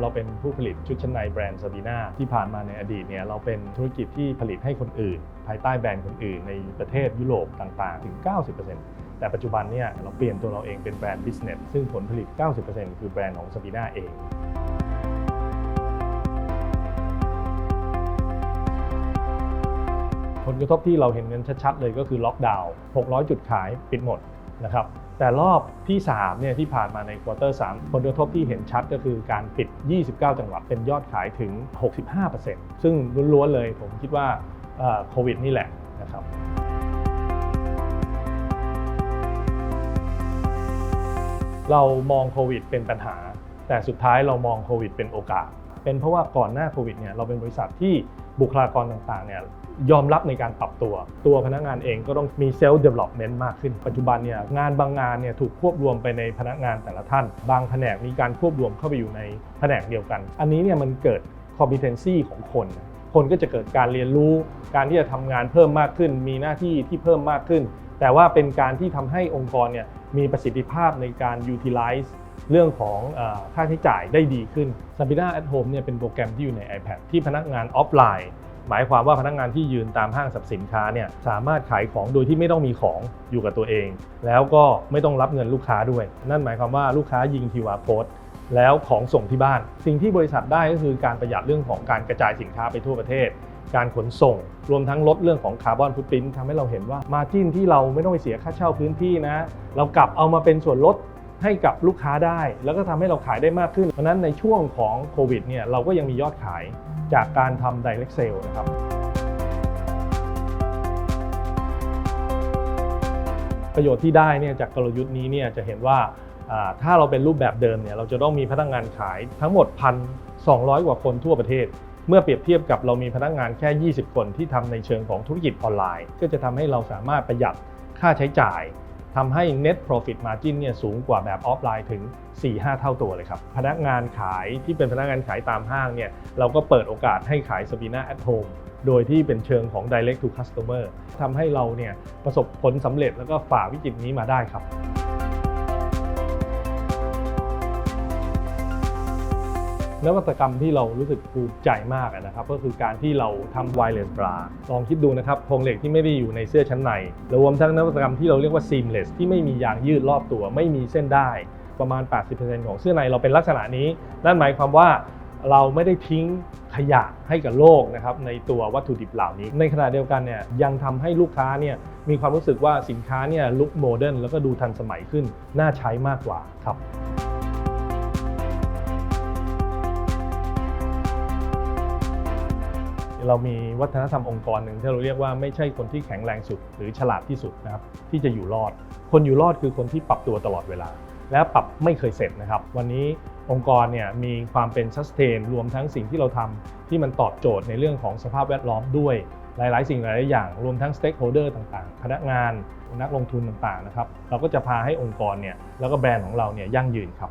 เราเป็นผู้ผลิตชุดชั้นในแบรนด์ซาบีนาที่ผ่านมาในอดีตเนี่ยเราเป็นธุรกิจที่ผลิตให้คนอื่น ภายใต้แบรนด์คนอื่นในประเทศยุโรปต่างๆ ถึง 90% แต่ปัจจุบันเนี่ยเราเปลี่ยนตัวเราเองเป็นแบรนด์บิสเนสซึ่งผลผลิต 90%คือแบรนด์ของซาบีนาเองผลกระทบที่เราเห็นกันชัดๆเลยก็คือล็อกดาวน์ 600 จุดขายปิดหมดนะครับ แต่รอบที่3เนี่ยที่ผ่านมาในควอเตอร์ 3 ผลกระทบที่เห็นชัดก็คือการปิด 29 จังหวัดเป็นยอดขายถึง 65%ซึ่งล้วนๆเลยผมคิดว่าโควิดนี่แหละนะครับ เรามองโควิดเป็นปัญหา แต่สุดท้ายเรามองโควิดเป็นโอกาส เป็นเพราะว่าก่อนหน้าโควิดเนี่ยเราเป็นบริษัทที่บุคลากรต่างๆเนี่ยยอมรับในการปรับตัว ตัวพนักงานเองก็ต้องมีเซลล์เดเวล็อปเมนต์มากขึ้น ปัจจุบันเนี่ยงานบางงานเนี่ยถูกควบรวมไปในพนักงานแต่ละท่าน บางแผนกมีการควบรวมเข้าไปอยู่ในแผนกเดียวกัน อันนี้เนี่ยมันเกิด competency ของคน คนก็จะเกิดการเรียนรู้ การที่จะทำงานเพิ่มมากขึ้น มีหน้าที่ที่เพิ่มมากขึ้น แต่ว่าเป็นการที่ทำให้องค์กรเนี่ยมีประสิทธิภาพในการ utilize เรื่องของอค่าใช้จ่ายได้ดีขึ้น Sabina at Home เนี่ยเป็นโปรแกรมที่อยู่ใน iPad ที่พนักงานออฟไลน์ หมายความว่าพนักงานที่ยืนตามห้างสรรพสินค้าเนี่ยสามารถขายของโดยที่ไม่ต้องมีของอยู่กับตัวเอง แล้วก็ไม่ต้องรับเงินลูกค้าด้วย นั่นหมายความว่าลูกค้ายิง QR code แล้วของส่งที่บ้าน สิ่งที่บริษัทได้ก็คือการประหยัดเรื่องของการกระจายสินค้าไปทั่วประเทศ การขนส่ง รวมทั้งลดเรื่องของคาร์บอนฟุตพิ้นทำให้เราเห็นว่ามาจิ้นที่เราไม่ต้องไปเสียค่าเช่าพื้นที่นะ เรากลับเอามาเป็นส่วนลดให้กับลูกค้าได้ แล้วก็ทำให้เราขายได้มากขึ้น เพราะนั้นในช่วงของโควิดเนี่ยเราก็ยังมียอดขายจากการทำ direct sale นะครับประโยชน์ที่ได้เนี่ยจากกลยุทธ์นี้เนี่ยจะเห็นว่าอ่าถ้าเราเป็นรูปแบบเดิมเนี่ยเราจะต้องมีพนักงานขายทั้งหมด 1,200 กว่าคนทั่วประเทศ เมื่อเปรียบเทียบกับเรามีพนักงานแค่ 20 คนที่ทำในเชิงของธุรกิจออนไลน์ ก็จะทำให้เราสามารถประหยัดค่าใช้จ่ายทำให้ net profit margin เนี่ยสูงกว่าแบบออฟไลน์ถึง 4-5 เท่าตัวเลยครับ พนักงานขายที่เป็นพนักงานขายตามห้างเนี่ยเราก็เปิดโอกาสให้ขาย Sabina at home โดยที่เป็นเชิงของ direct to customer ทำให้เราเนี่ยประสบผลสำเร็จแล้วก็ฝ่าวิกฤตนี้มาได้ครับ นวัตกรรมที่เรารู้สึกภูมิใจมากนะครับ ก็คือการที่เราทำ wireless bra ลองคิดดูนะครับโครงเหล็กที่ไม่ได้อยู่ในเสื้อชั้นในรวมทั้งนวัตกรรมที่เราเรียกว่า seamless ที่ไม่มียางยืดรอบตัว ไม่มีเส้นได้ประมาณ 80%ของเสื้อในเราเป็นลักษณะนี้ นั่นหมายความว่าเราไม่ได้ทิ้งขยะให้กับโลกนะครับในตัววัตถุดิบเหล่านี้ ในขณะเดียวกันเนี่ยยังทำให้ลูกค้าเนี่ยมีความรู้สึกว่าสินค้าเนี่ยลุคโมเดิร์นแล้วก็ดูทันสมัยขึ้นน่าใช้มากกว่าครับ เรามีวัฒนธรรมองค์กรหนึ่งที่เราเรียกว่าไม่ใช่คนที่แข็งแรงสุด หรือฉลาดที่สุดนะครับที่จะอยู่รอด คนอยู่รอดคือคนที่ปรับตัวตลอดเวลา และปรับไม่เคยเสร็จนะครับ วันนี้องค์กรเนี่ยมีความเป็นซัสเทนรวมทั้งสิ่งที่เราทำที่มันตอบโจทย์ในเรื่องของสภาพแวดล้อมด้วยหลาย ๆ สิ่งหลาย ๆ อย่าง รวมทั้งสเต็กโฮเดอร์ต่าง ๆ พนักงาน นักลงทุนต่าง ๆ นะครับ เราก็จะพาให้องค์กรเนี่ย แล้วก็แบรนด์ของเราเนี่ยยั่งยืนครับ